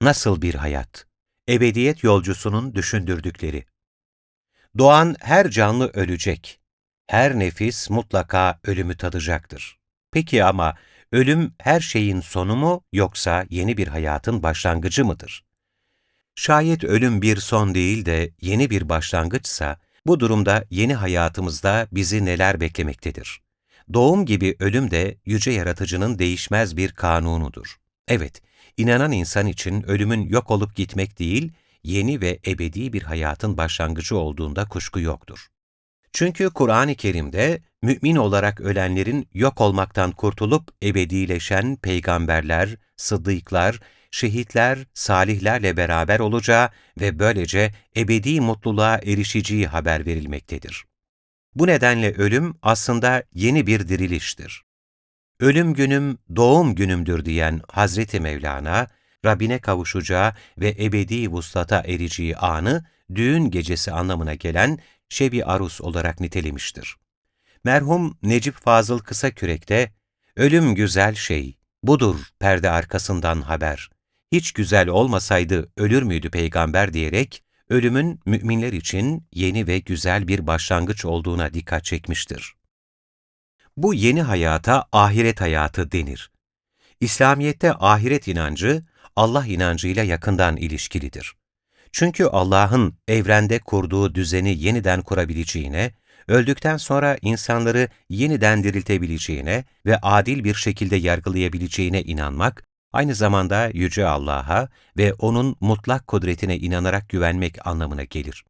nasıl bir hayat? Ebediyet yolcusunun düşündürdükleri. Doğan her canlı ölecek. Her nefis mutlaka ölümü tadacaktır. Peki ama ölüm her şeyin sonu mu yoksa yeni bir hayatın başlangıcı mıdır? Şayet ölüm bir son değil de yeni bir başlangıçsa, bu durumda yeni hayatımızda bizi neler beklemektedir? Doğum gibi ölüm de yüce yaratıcının değişmez bir kanunudur. Evet, inanan insan için ölümün yok olup gitmek değil, yeni ve ebedi bir hayatın başlangıcı olduğunda kuşku yoktur. Çünkü Kur'an-ı Kerim'de mümin olarak ölenlerin yok olmaktan kurtulup ebedileşen peygamberler, sıddıklar, şehitler, salihlerle beraber olacağı ve böylece ebedi mutluluğa erişeceği haber verilmektedir. Bu nedenle ölüm aslında yeni bir diriliştir. Ölüm günüm doğum günümdür diyen Hazreti Mevlana, Rabbine kavuşacağı ve ebedi vuslata ereceği anı düğün gecesi anlamına gelen şebi arus olarak nitelemiştir. Merhum Necip Fazıl Kısakürek'te, ölüm güzel şey, budur perde arkasından haber. Hiç güzel olmasaydı ölür müydü peygamber diyerek, ölümün müminler için yeni ve güzel bir başlangıç olduğuna dikkat çekmiştir. Bu yeni hayata ahiret hayatı denir. İslamiyet'te ahiret inancı, Allah inancıyla yakından ilişkilidir. Çünkü Allah'ın evrende kurduğu düzeni yeniden kurabileceğine, öldükten sonra insanları yeniden diriltebileceğine ve adil bir şekilde yargılayabileceğine inanmak, aynı zamanda Yüce Allah'a ve O'nun mutlak kudretine inanarak güvenmek anlamına gelir.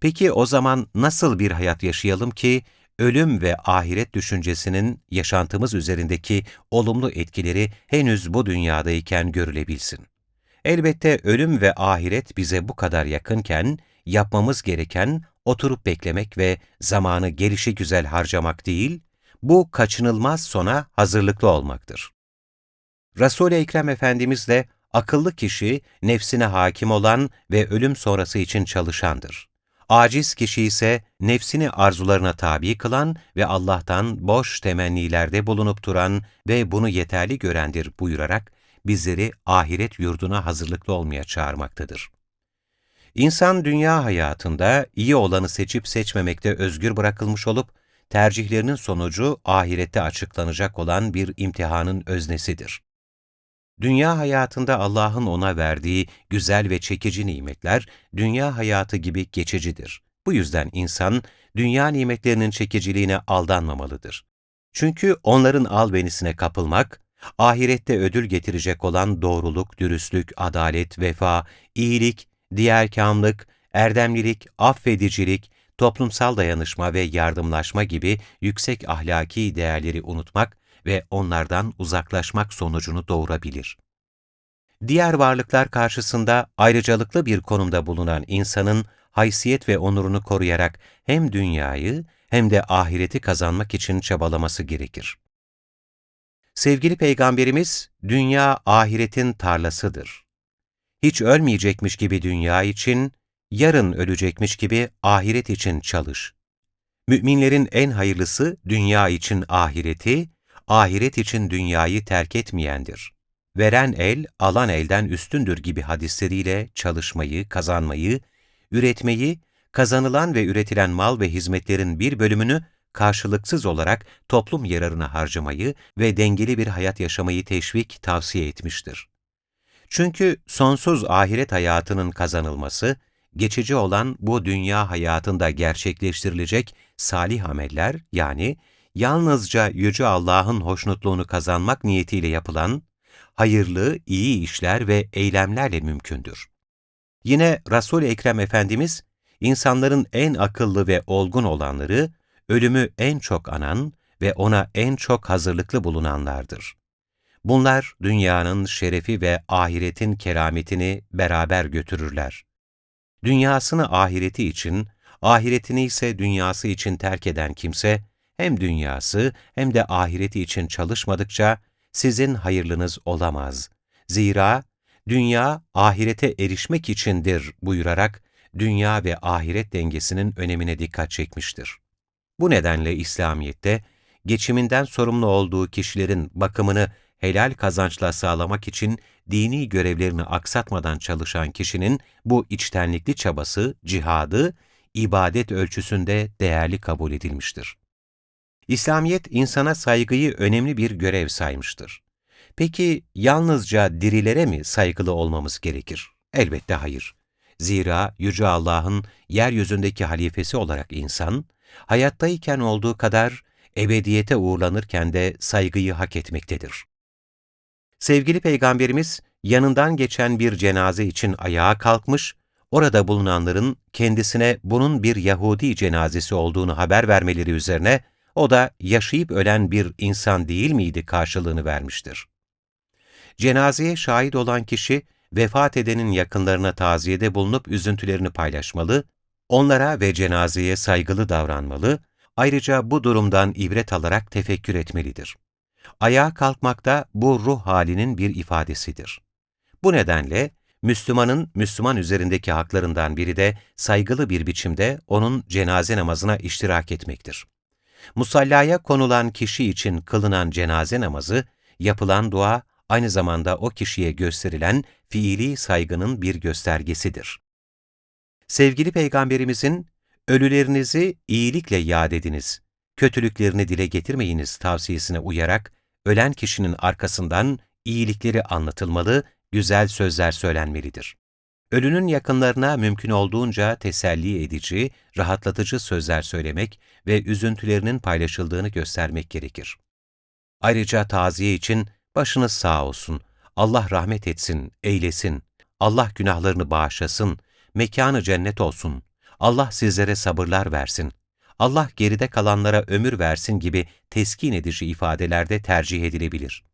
Peki o zaman nasıl bir hayat yaşayalım ki, ölüm ve ahiret düşüncesinin yaşantımız üzerindeki olumlu etkileri henüz bu dünyadayken görülebilsin? Elbette ölüm ve ahiret bize bu kadar yakınken, yapmamız gereken oturup beklemek ve zamanı gelişi güzel harcamak değil, bu kaçınılmaz sona hazırlıklı olmaktır. Resul-i Ekrem Efendimiz de akıllı kişi, nefsine hakim olan ve ölüm sonrası için çalışandır. Aciz kişi ise nefsini arzularına tabi kılan ve Allah'tan boş temennilerde bulunup duran ve bunu yeterli görendir buyurarak bizleri ahiret yurduna hazırlıklı olmaya çağırmaktadır. İnsan dünya hayatında iyi olanı seçip seçmemekte özgür bırakılmış olup, tercihlerinin sonucu ahirette açıklanacak olan bir imtihanın öznesidir. Dünya hayatında Allah'ın ona verdiği güzel ve çekici nimetler, dünya hayatı gibi geçicidir. Bu yüzden insan, dünya nimetlerinin çekiciliğine aldanmamalıdır. Çünkü onların albenisine kapılmak, ahirette ödül getirecek olan doğruluk, dürüstlük, adalet, vefa, iyilik, diğerkamlık, erdemlilik, affedicilik, toplumsal dayanışma ve yardımlaşma gibi yüksek ahlaki değerleri unutmak ve onlardan uzaklaşmak sonucunu doğurabilir. Diğer varlıklar karşısında ayrıcalıklı bir konumda bulunan insanın haysiyet ve onurunu koruyarak hem dünyayı hem de ahireti kazanmak için çabalaması gerekir. Sevgili Peygamberimiz, dünya ahiretin tarlasıdır. Hiç ölmeyecekmiş gibi dünya için, yarın ölecekmiş gibi ahiret için çalış. Müminlerin en hayırlısı dünya için ahireti, ahiret için dünyayı terk etmeyendir. Veren el, alan elden üstündür gibi hadisleriyle çalışmayı, kazanmayı, üretmeyi, kazanılan ve üretilen mal ve hizmetlerin bir bölümünü karşılıksız olarak toplum yararına harcamayı ve dengeli bir hayat yaşamayı teşvik, tavsiye etmiştir. Çünkü sonsuz ahiret hayatının kazanılması, geçici olan bu dünya hayatında gerçekleştirilecek salih ameller yani yalnızca Yüce Allah'ın hoşnutluğunu kazanmak niyetiyle yapılan hayırlı, iyi işler ve eylemlerle mümkündür. Yine Resul-i Ekrem Efendimiz, insanların en akıllı ve olgun olanları, ölümü en çok anan ve ona en çok hazırlıklı bulunanlardır. Bunlar dünyanın şerefi ve ahiretin kerametini beraber götürürler. Dünyasını ahireti için, ahiretini ise dünyası için terk eden kimse, hem dünyası hem de ahireti için çalışmadıkça sizin hayırlınız olamaz. Zira dünya ahirete erişmek içindir buyurarak dünya ve ahiret dengesinin önemine dikkat çekmiştir. Bu nedenle İslamiyet'te geçiminden sorumlu olduğu kişilerin bakımını helal kazançla sağlamak için dini görevlerini aksatmadan çalışan kişinin bu içtenlikli çabası, cihadı, ibadet ölçüsünde değerli kabul edilmiştir. İslamiyet insana saygıyı önemli bir görev saymıştır. Peki yalnızca dirilere mi saygılı olmamız gerekir? Elbette hayır. Zira Yüce Allah'ın yeryüzündeki halifesi olarak insan, hayattayken olduğu kadar ebediyete uğurlanırken de saygıyı hak etmektedir. Sevgili Peygamberimiz yanından geçen bir cenaze için ayağa kalkmış, orada bulunanların kendisine bunun bir Yahudi cenazesi olduğunu haber vermeleri üzerine o da yaşayıp ölen bir insan değil miydi karşılığını vermiştir. Cenazeye şahit olan kişi, vefat edenin yakınlarına taziyede bulunup üzüntülerini paylaşmalı, onlara ve cenazeye saygılı davranmalı, ayrıca bu durumdan ibret alarak tefekkür etmelidir. Ayağa kalkmak da bu ruh halinin bir ifadesidir. Bu nedenle Müslümanın Müslüman üzerindeki haklarından biri de saygılı bir biçimde onun cenaze namazına iştirak etmektir. Musallaya konulan kişi için kılınan cenaze namazı, yapılan dua aynı zamanda o kişiye gösterilen fiili saygının bir göstergesidir. Sevgili Peygamberimizin, ölülerinizi iyilikle yad ediniz, kötülüklerini dile getirmeyiniz tavsiyesine uyarak, ölen kişinin arkasından iyilikleri anlatılmalı, güzel sözler söylenmelidir. Ölünün yakınlarına mümkün olduğunca teselli edici, rahatlatıcı sözler söylemek ve üzüntülerinin paylaşıldığını göstermek gerekir. Ayrıca taziye için başınız sağ olsun, Allah rahmet etsin, eylesin, Allah günahlarını bağışlasın, mekanı cennet olsun, Allah sizlere sabırlar versin, Allah geride kalanlara ömür versin gibi teskin edici ifadelerde tercih edilebilir.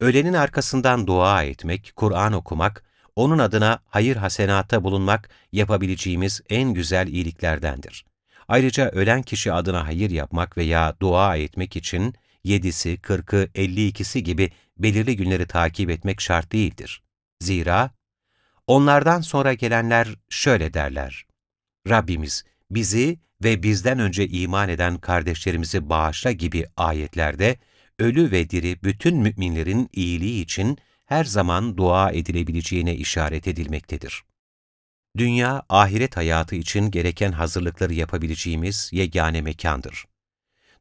Ölenin arkasından dua etmek, Kur'an okumak, onun adına hayır hasenata bulunmak yapabileceğimiz en güzel iyiliklerdendir. Ayrıca ölen kişi adına hayır yapmak veya dua etmek için yedisi, kırkı, elli ikisi gibi belirli günleri takip etmek şart değildir. Zira onlardan sonra gelenler şöyle derler. Rabbimiz bizi ve bizden önce iman eden kardeşlerimizi bağışla gibi ayetlerde ölü ve diri bütün müminlerin iyiliği için her zaman dua edilebileceğine işaret edilmektedir. Dünya, ahiret hayatı için gereken hazırlıkları yapabileceğimiz yegane mekandır.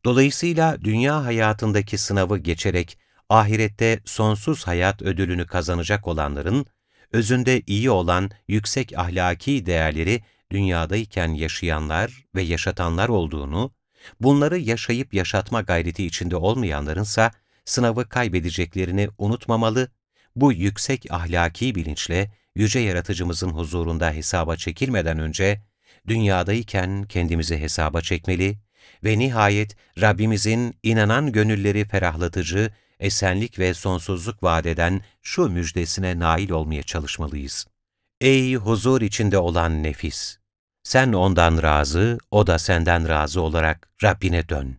Dolayısıyla dünya hayatındaki sınavı geçerek ahirette sonsuz hayat ödülünü kazanacak olanların, özünde iyi olan yüksek ahlaki değerleri dünyadayken yaşayanlar ve yaşatanlar olduğunu, bunları yaşayıp yaşatma gayreti içinde olmayanlarınsa sınavı kaybedeceklerini unutmamalı, bu yüksek ahlaki bilinçle Yüce Yaratıcımızın huzurunda hesaba çekilmeden önce, dünyadayken kendimizi hesaba çekmeli ve nihayet Rabbimizin inanan gönülleri ferahlatıcı, esenlik ve sonsuzluk vaat eden şu müjdesine nail olmaya çalışmalıyız. Ey huzur içinde olan nefis! Sen ondan razı, o da senden razı olarak Rabbine dön.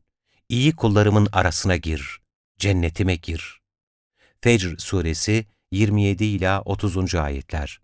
İyi kullarımın arasına gir, cennetime gir. Fecr Suresi 27 ila 30. ayetler.